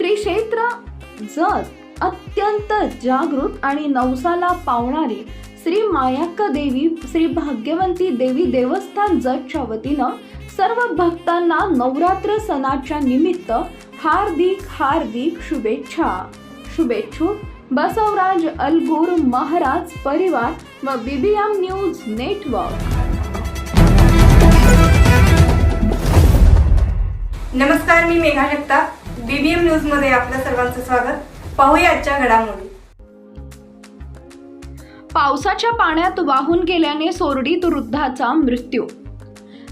श्री क्षेत्र जत अत्यंत जागृत आणि नवसाला पावणारी श्री मायाक्का देवी श्री भाग्यवंती देवी देवस्थान जतच्या वतीनं सर्व भक्तांना नवरात्र सणाच्या निमित्त हार्दिक हार्दिक शुभेच्छा. शुभेच्छुक बसवराज अलगूर महाराज परिवार व बीबीएम न्यूज नेटवर्क. नमस्कार मी मेघा जगताप. बीबीएम न्यूजमध्ये आपल्या सर्वांचं स्वागत. पाहूया आजच्या घडामोडी. पावसाच्या पाण्यात वाहून गेल्याने सोरडीत वृद्धाचा मृत्यू.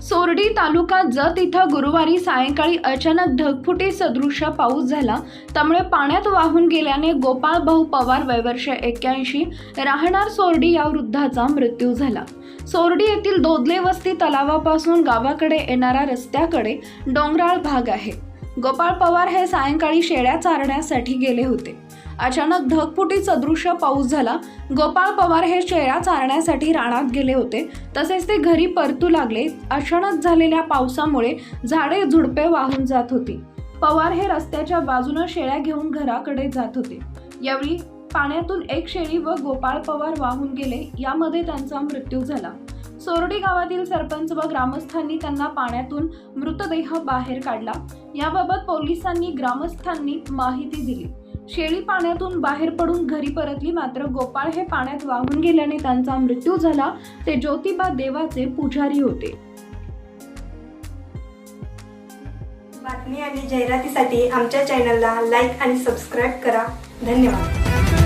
सोरडी तालुका जत इथं गुरुवारी सायंकाळी अचानक ढगफुटी सदृश पाऊस झाला. त्यामुळे पाण्यात वाहून गेल्याने गोपाळ भाऊ पवार वयवर्ष एक्क्याऐंशी राहणार सोरडी या वृद्धाचा मृत्यू झाला. सोरडी येथील दोदले वस्ती तलावापासून गावाकडे येणारा रस्त्याकडे डोंगराळ भाग आहे. गोपाळ पवार हे सायंकाळी शेळ्या चारण्यासाठी गेले होते. अचानक ढगफुटी सदृश्य पाऊस झाला. गोपाळ पवार हे शेळ्या चारण्यासाठी रानात गेले होते. तसेच ते घरी परतू लागले. अचानक झालेल्या पावसामुळे झाडे झुडपे वाहून जात होती. पवार हे रस्त्याच्या बाजूनं शेळ्या घेऊन घराकडे जात होते. यावेळी पाण्यातून एक शेळी व गोपाळ पवार वाहून गेले. यामध्ये त्यांचा मृत्यू झाला. सोरडी गावातील सरपंच व ग्रामस्थांनी त्यांना पाण्यातून मृतदेह बाहेर काढला. याबाबत पोलिसांनी ग्रामस्थांनी माहिती दिली. शेळी पाण्यातून बाहेर पडून घरी परतली मात्र गोपाळ हे पाण्यात वाहून गेल्याने त्यांचा मृत्यू झाला. ते ज्योतिबा देवाचे पुजारी होते. बातमी आणि जाहिरातीसाठी आमच्या चॅनलला लाईक आणि सबस्क्राईब करा. धन्यवाद.